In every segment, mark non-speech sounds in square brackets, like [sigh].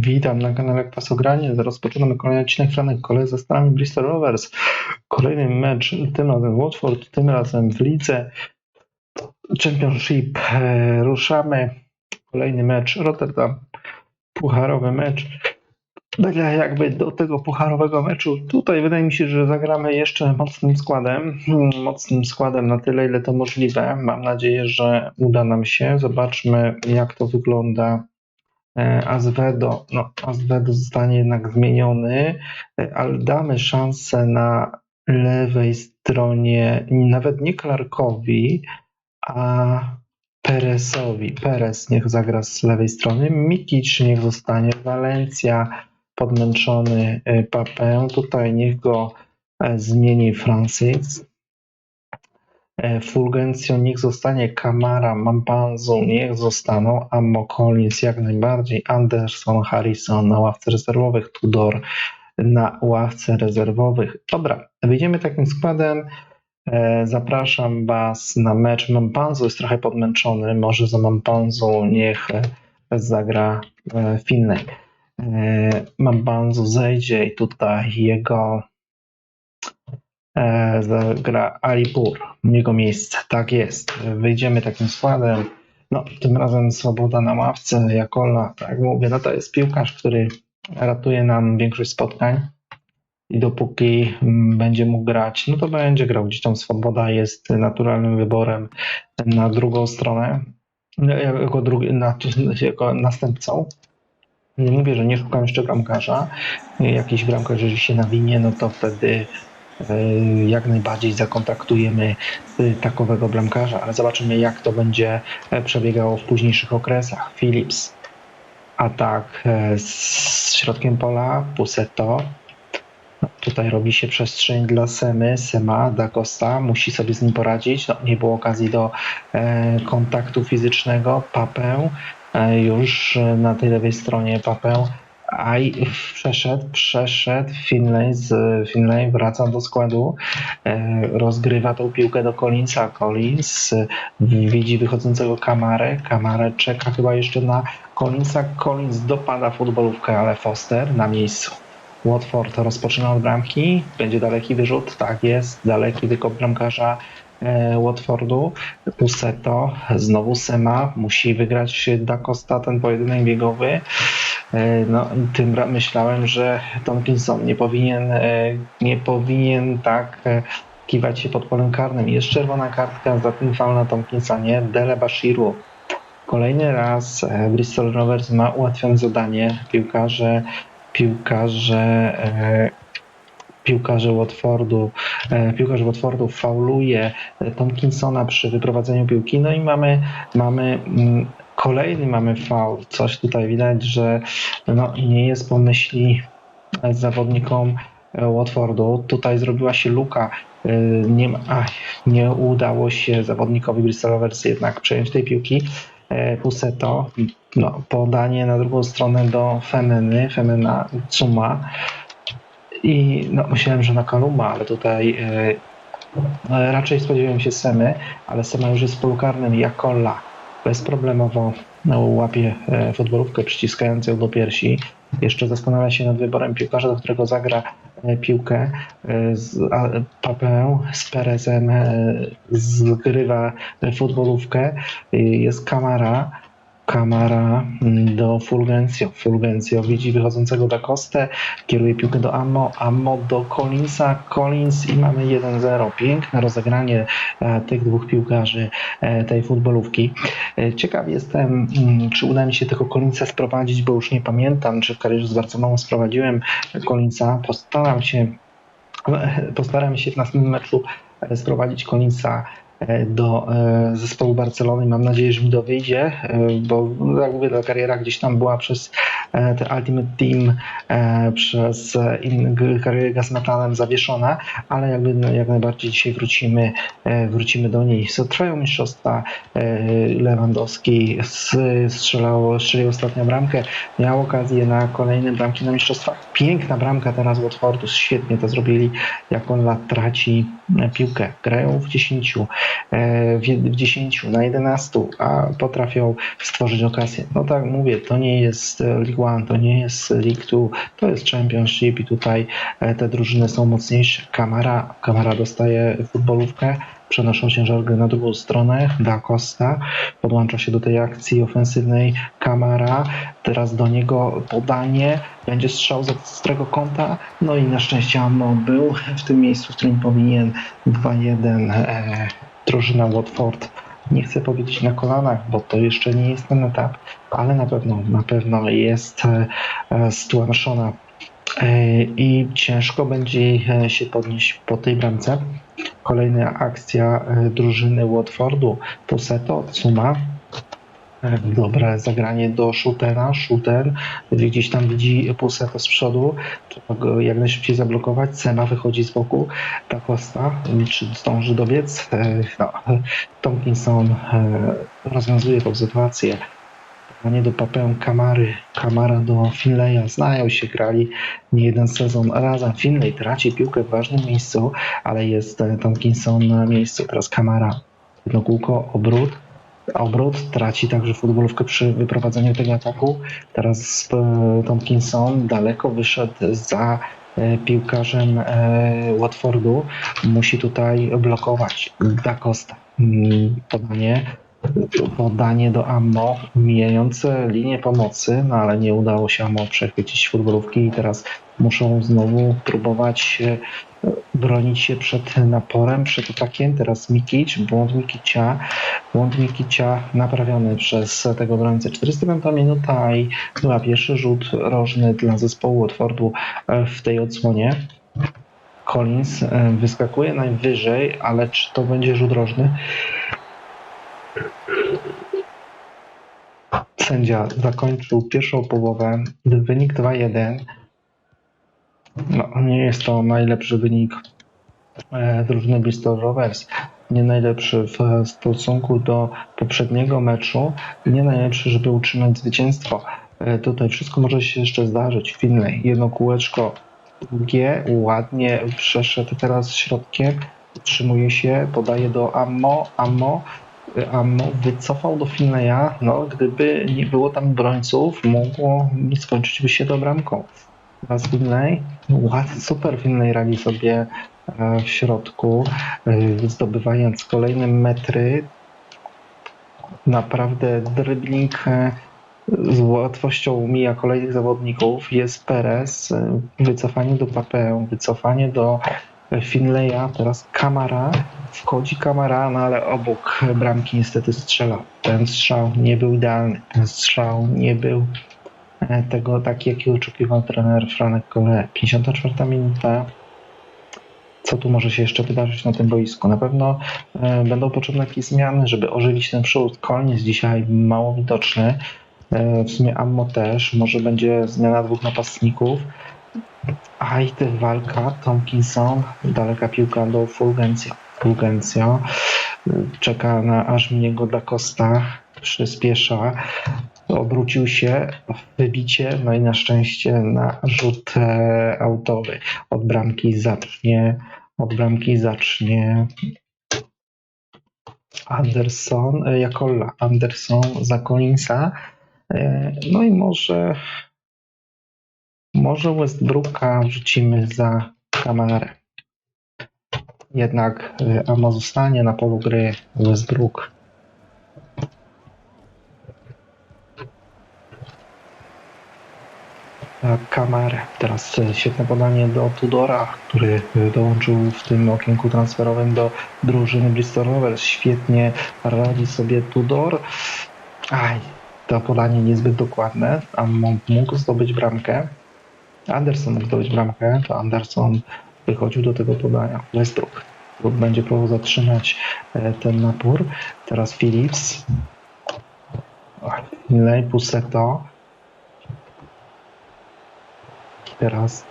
Witam na kanale Kwasogranie. Rozpoczynamy kolejny odcinek Franek Kolej ze starami Bristol Rovers. Kolejny mecz, tym razem Watford, tym razem w lidze Championship. E, Ruszamy. Kolejny mecz Rotterdam. Pucharowy mecz. Tak jakby do tego pucharowego meczu, tutaj wydaje mi się, że zagramy jeszcze mocnym składem. Hmm, Mocnym składem na tyle, ile to możliwe. Mam nadzieję, że uda nam się. Zobaczmy, jak to wygląda E, Azvedo, no Azvedo zostanie jednak zmieniony, e, ale damy szansę na lewej stronie nawet nie Clarkowi, a Peresowi. Perez niech zagra z lewej strony, Mikic niech zostanie, Valencia podmęczony e, Papę, tutaj niech go zmieni Francis. E, Fulgencio niech zostanie, Kamara, Mampanzu niech zostaną, Ammo Collins jak najbardziej, Anderson, Harrison na ławce rezerwowych, Tudor na ławce rezerwowych. Dobra, wyjdziemy takim składem. E, Zapraszam Was na mecz. Mampanzu jest trochę podmęczony, może za Mampanzu niech zagra e, Finlay. Mampanzu zejdzie i tutaj jego e, zagra Alipur, jego miejsce. Tak jest. Wyjdziemy takim składem. No, tym razem swoboda na ławce, Jakola, tak mówię, no to jest piłkarz, który ratuje nam większość spotkań i dopóki mm, będzie mógł grać, no to będzie grał. Gdzieś tam swoboda jest naturalnym wyborem na drugą stronę, jako, drugi, na, [laughs] jako następcą. Nie mówię, że nie szukam jeszcze bramkarza. Jakiś bramkarz, jeżeli się nawinie, no to wtedy jak najbardziej zakontaktujemy takowego bramkarza, ale zobaczymy jak to będzie e, przebiegało w późniejszych okresach. Philips, atak e, z środkiem pola, Puseto. No, tutaj robi się przestrzeń dla Semy, Sema, Da Costa, musi sobie z nim poradzić. No, nie było okazji do e, kontaktu fizycznego. Papę e, już na tej lewej stronie Papę Aj przeszedł, przeszedł Finlay z Finlay wraca do składu, e, rozgrywa tą piłkę do Collinsa. Collins widzi wychodzącego kamarę, kamarę czeka chyba jeszcze na Collinsa. Collins dopada futbolówkę, ale Foster na miejscu. Watford rozpoczyna od bramki, będzie daleki wyrzut, tak jest, daleki wykop bramkarza e, Watfordu. Puseto, znowu Sema, musi wygrać Da Costa ten pojedynek biegowy. E, no, tym myślałem, że Tomkinson nie powinien, e, nie powinien tak e, kiwać się pod polem karnym. Jest czerwona kartka za ten faul na Tomkinsonie. Dele Bashiru. Kolejny raz Bristol Rovers ma ułatwione zadanie. Piłkarze, piłkarze piłkarze Watfordu, piłkarz Watfordu fauluje Tomkinsona przy wyprowadzeniu piłki, no i mamy, mamy mm, Kolejny mamy faul. Coś tutaj widać, że no, nie jest po myśli zawodnikom Watfordu. Tutaj zrobiła się luka. E, nie, ach, nie udało się zawodnikowi Bristol Rovers jednak przejąć tej piłki. E, Puseto, no, podanie na drugą stronę do Femeny, Femena Cuma. I no, myślałem, że na Kaluma, ale tutaj e, raczej spodziewałem się Semy, ale Sema już jest polukarnym Jakola bezproblemowo łapie e, futbolówkę przyciskając ją do piersi. Jeszcze zastanawia się nad wyborem piłkarza, do którego zagra e, piłkę. E, Papę z Perezem zgrywa futbolówkę. Jest Kamara Kamara mm, do Fulgencio. Fulgencio widzi wychodzącego da Costę, kieruje piłkę do Ammo, Ammo do Collinsa, Collins i mamy 1-0. Piękne rozegranie e, tych dwóch piłkarzy e, tej futbolówki. E, ciekaw jestem, mm, czy uda mi się tego Collinsa sprowadzić, bo już nie pamiętam, czy w karierze z Barceloną sprowadziłem Collinsa. Postaram się postaram się w następnym meczu sprowadzić Collinsa do e, zespołu Barcelony. Mam nadzieję, że mi to wyjdzie, e, bo no, jak mówię, ta kariera gdzieś tam była przez ten Ultimate Team, przez karierę Gazmetanem zawieszona, ale jakby no, jak najbardziej dzisiaj wrócimy, wrócimy do niej. So, trwają mistrzostwa. Lewandowski strzelał, strzelił ostatnią bramkę, miał okazję na kolejne bramki na mistrzostwach. Piękna bramka teraz Watfordu, świetnie to zrobili, jak on lat traci piłkę. Grają w 10 E, w 10 na 11, a potrafią stworzyć okazję. No tak mówię, to nie jest League League One, to nie jest League Two, to jest Championship i tutaj e, te drużyny są mocniejsze. Kamara, Kamara dostaje futbolówkę, przenoszą ciężarkę na drugą stronę, Da Costa podłącza się do tej akcji ofensywnej Kamara, teraz do niego podanie, będzie strzał z ostrego kąta, no i na szczęście Ammo był w tym miejscu, w którym powinien 2-1 e, drużyna Watford nie chcę powiedzieć na kolanach, bo to jeszcze nie jest ten etap, ale na pewno, na pewno jest e, e, stłamszona e, i ciężko będzie się podnieść po tej bramce. Kolejna akcja drużyny Watfordu. Poseto, Suma. Dobre zagranie do Shootera. Shooter gdzieś tam widzi Puseto z przodu. Trzeba go jak najszybciej zablokować. Sema wychodzi z boku. Ta Costa, czy zdąży dobiec? E, No, Tomkinson e, rozwiązuje tą sytuację. Podanie do Papę Kamary, Kamara do Finleya. Znają się, grali nie jeden sezon razem. Finley traci piłkę w ważnym miejscu, ale jest e, Tomkinson na miejscu. Teraz Kamara, jedno kółko, obrót. Obrót traci także futbolówkę przy wyprowadzeniu tego ataku. Teraz e, Tomkinson daleko wyszedł za e, piłkarzem e, Watfordu. Musi tutaj blokować Da Costa. Mm, Podanie podanie do Ammo, mijające linię pomocy, no ale nie udało się Ammo przechwycić futbolówki i teraz muszą znowu próbować e, bronić się przed naporem, przed atakiem. Teraz Mikic, błąd Mikicia, błąd Mikicia naprawiony przez tego obrońcę. 45 minuta i chyba pierwszy rzut rożny dla zespołu Watfordu e, w tej odsłonie. Collins e, wyskakuje najwyżej, ale czy to będzie rzut rożny? Sędzia zakończył pierwszą połowę. Wynik 2-1. No, nie jest to najlepszy wynik e, drużyny Bristol Rovers. Nie najlepszy w stosunku do poprzedniego meczu. Nie najlepszy, żeby utrzymać zwycięstwo. E, tutaj wszystko może się jeszcze zdarzyć. Finlay, jedno kółeczko długie, ładnie przeszedł teraz środkiem. Utrzymuje się, podaje do Ammo. Ammo Ammo wycofał do Finleya, no gdyby nie było tam obrońców, mogło skończyć by się to bramką. Teraz Finley, ładny, super Finley radzi sobie e, w środku, e, zdobywając kolejne metry. Naprawdę dribbling e, z łatwością mija kolejnych zawodników. Jest Perez, wycofanie do Papę, wycofanie do Finleya, teraz Kamara, wchodzi Kamara, no ale obok bramki niestety strzela. Ten strzał nie był idealny, ten strzał nie był e, tego taki, jaki oczekiwał trener Franek Kole. 54 minuta. Co tu może się jeszcze wydarzyć na tym boisku? Na pewno e, będą potrzebne jakieś zmiany, żeby ożywić ten przód. Koniec dzisiaj mało widoczny. E, w sumie Ammo też. Może będzie zmiana dwóch napastników. A i też walka, Tomkinson, daleka piłka do Fulgencio. Fulgencio czeka na aż mnie go da Costa, przyspiesza, obrócił się, wybicie, no i na szczęście na rzut e, autowy. Od bramki zacznie, od bramki zacznie Anderson, e, Jakolla, Anderson za Collinsa, e, no i może może Westbrooka wrzucimy za kamerę. Jednak y, Amo zostanie na polu gry Westbrook. Kamerę. Teraz y, świetne podanie do Tudora, który y, dołączył w tym okienku transferowym do drużyny Bristol Rovers. Świetnie radzi sobie Tudor. Aj, to podanie niezbyt dokładne, a mógł zdobyć bramkę. Anderson mógł zdobyć bramkę, to Anderson wychodził do tego podania. Westbrook będzie próbował zatrzymać e, ten napór. Teraz Phillips. Finlay, Puseto. Teraz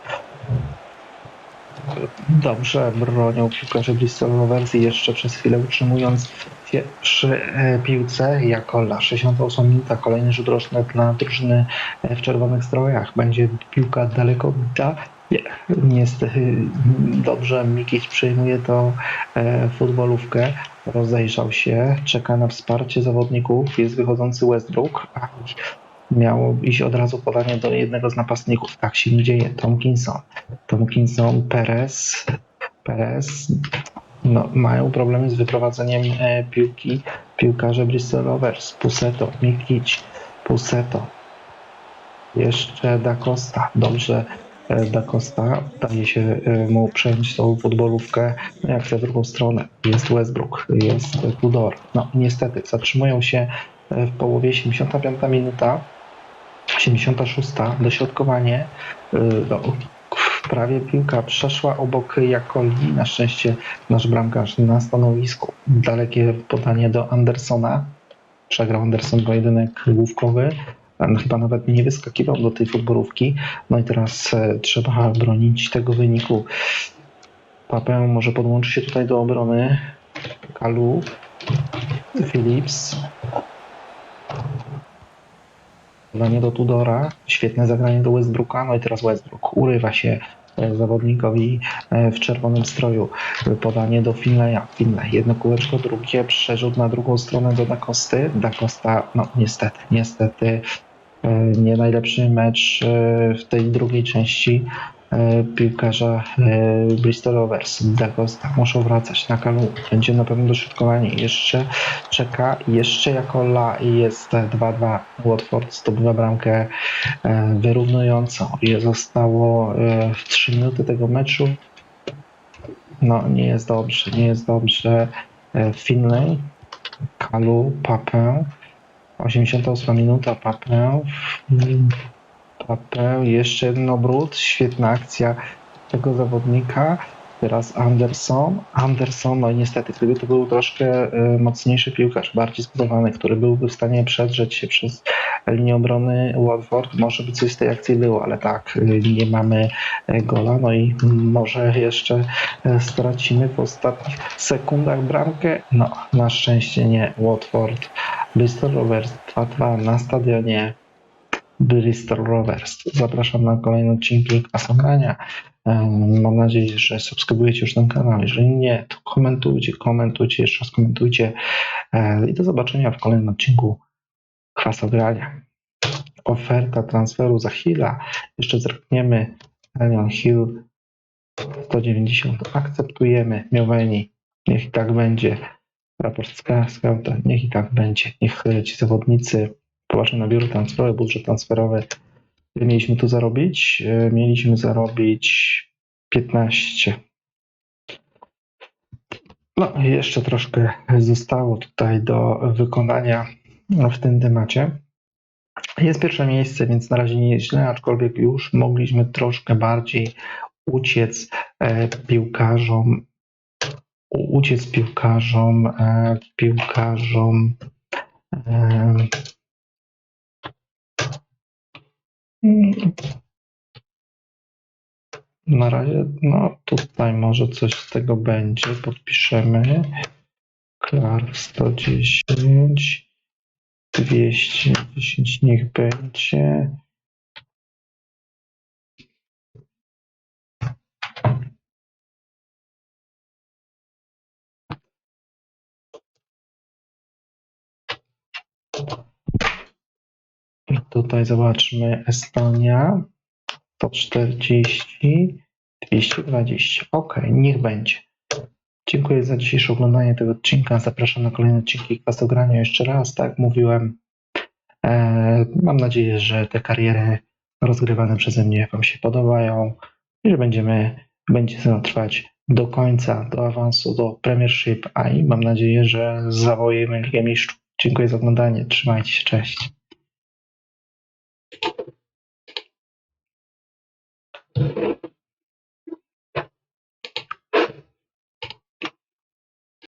dobrze bronią piłkarze Bristol Rovers jeszcze przez chwilę utrzymując przy e, piłce Jakola. 68 minuta, kolejny rzut roczny dla drużyny e, w czerwonych strojach. Będzie piłka daleko. Nie, niestety dobrze Mikić przejmuje tą e, futbolówkę. Rozejrzał się, czeka na wsparcie zawodników. Jest wychodzący Westbrook. Aj, miało iść od razu podanie do jednego z napastników. Tak się nie dzieje. Tomkinson, Tomkinson, Perez, Perez, no, mają problemy z wyprowadzeniem e, piłki piłkarze Bristol Rovers, Puseto, Mikic, Puseto, jeszcze Da Costa, dobrze Da Costa, daje się e, mu przejąć tą futbolówkę, no jak w drugą stronę, jest Westbrook, jest Tudor, no niestety zatrzymują się e, w połowie 75 minuta, 76 dośrodkowanie, e, no, prawie piłka przeszła obok Jakoli, na szczęście nasz bramkarz na stanowisku, dalekie podanie do Andersona, przegrał Anderson pojedynek główkowy, on chyba nawet nie wyskakiwał do tej futbolówki. No i teraz e, trzeba bronić tego wyniku. Papę może podłączy się tutaj do obrony. Kalu, Phillips. Podanie do Tudora. Świetne zagranie do Westbrooka. No i teraz Westbrook urywa się e, zawodnikowi e, w czerwonym stroju. Podanie do Finleya. Finley, jedno kółeczko, drugie, przerzut na drugą stronę do Dakosty. Dakosta, no niestety, niestety nie najlepszy mecz e, w tej drugiej części e, piłkarza e, Bristol Rovers. Dakosta muszą wracać na kalu. Będzie na pewno dośrodkowanie. Jeszcze czeka, jeszcze jako La jest 2-2. Watford zdobywa bramkę e, wyrównującą. Zostało e, 3 minuty tego meczu. No, nie jest dobrze, nie jest dobrze. E, Finlay, Kalu, Papę. 88 minuta, Papę. Papę, jeszcze jeden obrót. Świetna akcja tego zawodnika. Teraz Anderson. Anderson, no i niestety, gdyby to był troszkę e, mocniejszy piłkarz, bardziej zbudowany, który byłby w stanie przedrzeć się przez linię obrony Watford, może by coś z tej akcji było, ale tak, e, nie mamy e, gola, no i może jeszcze stracimy w ostatnich sekundach bramkę. No, na szczęście nie. Watford, Bristol Rovers 2-2 na stadionie Bristol Rovers. Zapraszam na kolejne odcinki Kwasogrania. Em, Mam nadzieję, że subskrybujecie już ten kanał. Jeżeli nie, to komentujcie, komentujcie, jeszcze raz komentujcie. I do zobaczenia w kolejnym odcinku Kwasogrania. Oferta transferu za Hilla. Jeszcze zerkniemy. Elion Hill 190. Akceptujemy. Mioweni. Niech i tak będzie. Raport Ska- Scouta. Niech i tak będzie. Niech e, ci zawodnicy popatrzą na biuro transferowe, budżet transferowy. Mieliśmy tu zarobić? E, Mieliśmy zarobić 15. No, jeszcze troszkę zostało tutaj do wykonania w tym temacie. Jest pierwsze miejsce, więc na razie nie jest źle, aczkolwiek już mogliśmy troszkę bardziej uciec e, piłkarzom, uciec piłkarzom, e, piłkarzom. E, mm, na razie, no tutaj może coś z tego będzie. Podpiszemy. Clark 110, 210 niech będzie. Tutaj zobaczmy Estonia 140, 220. Ok, niech będzie. Dziękuję za dzisiejsze oglądanie tego odcinka. Zapraszam na kolejne odcinki Kwasogrania jeszcze raz. Tak mówiłem, e, mam nadzieję, że te kariery rozgrywane przeze mnie Wam się podobają i że będziemy, będzie to trwać do końca, do awansu, do Premiership, a i mam nadzieję, że zawołujemy Ligę Mistrzów. Dziękuję za oglądanie. Trzymajcie się. Cześć. Thank you.